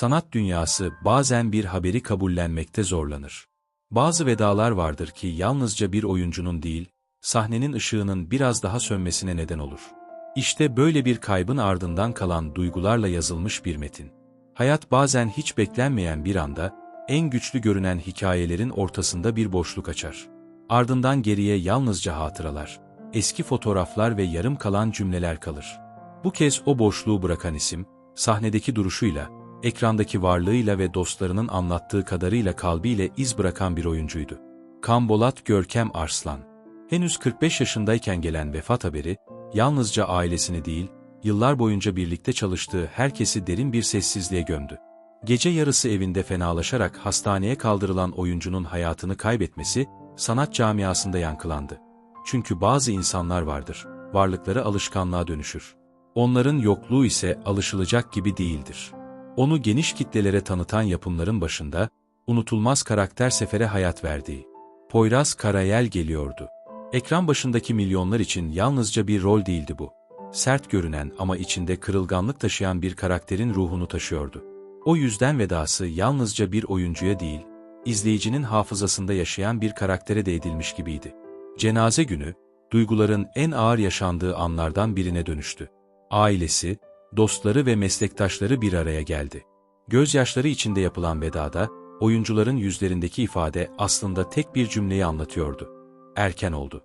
Sanat dünyası bazen bir haberi kabullenmekte zorlanır. Bazı vedalar vardır ki yalnızca bir oyuncunun değil, sahnenin ışığının biraz daha sönmesine neden olur. İşte böyle bir kaybın ardından kalan duygularla yazılmış bir metin. Hayat bazen hiç beklenmeyen bir anda, en güçlü görünen hikayelerin ortasında bir boşluk açar. Ardından geriye yalnızca hatıralar, eski fotoğraflar ve yarım kalan cümleler kalır. Bu kez o boşluğu bırakan isim, sahnedeki duruşuyla, ekrandaki varlığıyla ve dostlarının anlattığı kadarıyla kalbiyle iz bırakan bir oyuncuydu. Kambolat Görkem Arslan. Henüz 45 yaşındayken gelen vefat haberi, yalnızca ailesini değil, yıllar boyunca birlikte çalıştığı herkesi derin bir sessizliğe gömdü. Gece yarısı evinde fenalaşarak hastaneye kaldırılan oyuncunun hayatını kaybetmesi, sanat camiasında yankılandı. Çünkü bazı insanlar vardır, varlıkları alışkanlığa dönüşür. Onların yokluğu ise alışılacak gibi değildir. Onu geniş kitlelere tanıtan yapımların başında, unutulmaz karakter sefere hayat verdiği. Poyraz Karayel geliyordu. Ekran başındaki milyonlar için yalnızca bir rol değildi bu. Sert görünen ama içinde kırılganlık taşıyan bir karakterin ruhunu taşıyordu. O yüzden vedası yalnızca bir oyuncuya değil, izleyicinin hafızasında yaşayan bir karaktere de edilmiş gibiydi. Cenaze günü, duyguların en ağır yaşandığı anlardan birine dönüştü. Ailesi, dostları ve meslektaşları bir araya geldi. Gözyaşları içinde yapılan vedada, oyuncuların yüzlerindeki ifade aslında tek bir cümleyi anlatıyordu. Erken oldu.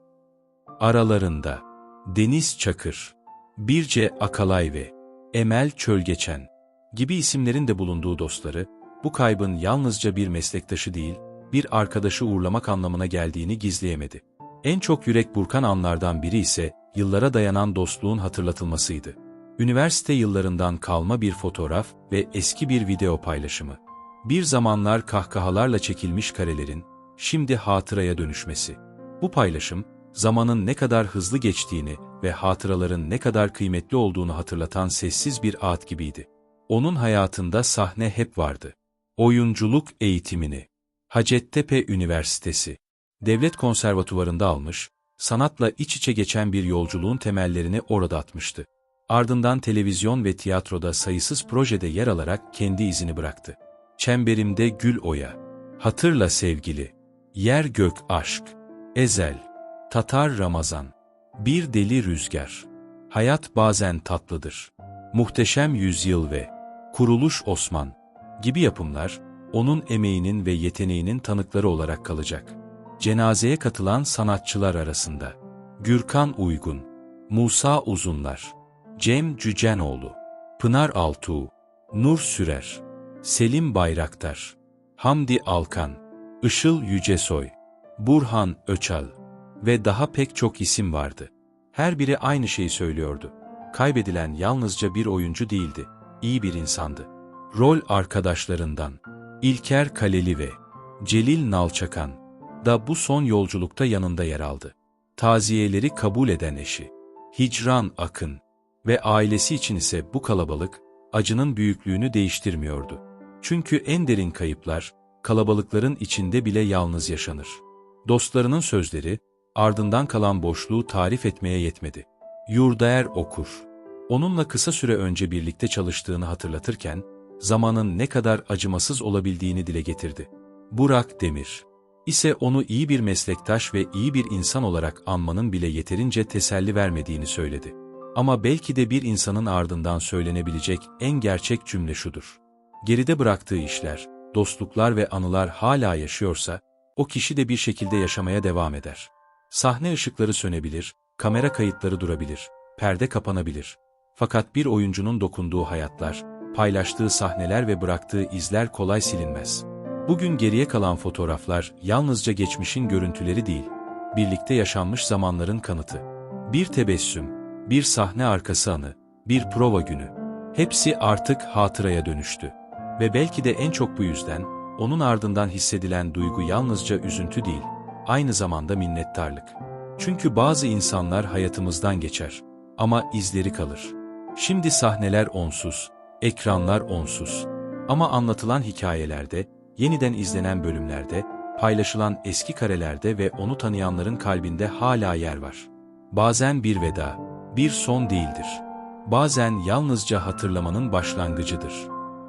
Aralarında, Deniz Çakır, Birce Akalay ve Emel Çölgeçen gibi isimlerin de bulunduğu dostları, bu kaybın yalnızca bir meslektaşı değil, bir arkadaşı uğurlamak anlamına geldiğini gizleyemedi. En çok yürek burkan anlardan biri ise, yıllara dayanan dostluğun hatırlatılmasıydı. Üniversite yıllarından kalma bir fotoğraf ve eski bir video paylaşımı. Bir zamanlar kahkahalarla çekilmiş karelerin, şimdi hatıraya dönüşmesi. Bu paylaşım, zamanın ne kadar hızlı geçtiğini ve hatıraların ne kadar kıymetli olduğunu hatırlatan sessiz bir ağıt gibiydi. Onun hayatında sahne hep vardı. Oyunculuk eğitimini Hacettepe Üniversitesi Devlet Konservatuvarında almış, sanatla iç içe geçen bir yolculuğun temellerini orada atmıştı. Ardından televizyon ve tiyatroda sayısız projede yer alarak kendi izini bıraktı. Çemberimde Gül Oya, Hatırla Sevgili, Yer Gök Aşk, Ezel, Tatar Ramazan, Bir Deli Rüzgar, Hayat Bazen Tatlıdır, Muhteşem Yüzyıl ve Kuruluş Osman gibi yapımlar, onun emeğinin ve yeteneğinin tanıkları olarak kalacak. Cenazeye katılan sanatçılar arasında Gürkan Uygun, Musa Uzunlar, Cem Cücenoğlu, Pınar Altuğ, Nur Sürer, Selim Bayraktar, Hamdi Alkan, Işıl Yücesoy, Burhan Öçal ve daha pek çok isim vardı. Her biri aynı şeyi söylüyordu. Kaybedilen yalnızca bir oyuncu değildi, iyi bir insandı. Rol arkadaşlarından İlker Kaleli ve Celil Nalçakan da bu son yolculukta yanında yer aldı. Taziyeleri kabul eden eşi, Hicran Akın ve ailesi için ise bu kalabalık, acının büyüklüğünü değiştirmiyordu. Çünkü en derin kayıplar, kalabalıkların içinde bile yalnız yaşanır. Dostlarının sözleri, ardından kalan boşluğu tarif etmeye yetmedi. Yurdaer okur. Onunla kısa süre önce birlikte çalıştığını hatırlatırken, zamanın ne kadar acımasız olabildiğini dile getirdi. Burak Demir ise onu iyi bir meslektaş ve iyi bir insan olarak anmanın bile yeterince teselli vermediğini söyledi. Ama belki de bir insanın ardından söylenebilecek en gerçek cümle şudur. Geride bıraktığı işler, dostluklar ve anılar hala yaşıyorsa, o kişi de bir şekilde yaşamaya devam eder. Sahne ışıkları sönebilir, kamera kayıtları durabilir, perde kapanabilir. Fakat bir oyuncunun dokunduğu hayatlar, paylaştığı sahneler ve bıraktığı izler kolay silinmez. Bugün geriye kalan fotoğraflar yalnızca geçmişin görüntüleri değil, birlikte yaşanmış zamanların kanıtı. Bir tebessüm, bir sahne arkası anı, bir prova günü. Hepsi artık hatıraya dönüştü. Ve belki de en çok bu yüzden, onun ardından hissedilen duygu yalnızca üzüntü değil, aynı zamanda minnettarlık. Çünkü bazı insanlar hayatımızdan geçer ama izleri kalır. Şimdi sahneler onsuz, ekranlar onsuz. Ama anlatılan hikayelerde, yeniden izlenen bölümlerde, paylaşılan eski karelerde ve onu tanıyanların kalbinde hala yer var. Bazen bir veda, bir son değildir. Bazen yalnızca hatırlamanın başlangıcıdır.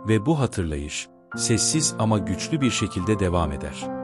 Ve bu hatırlayış, sessiz ama güçlü bir şekilde devam eder.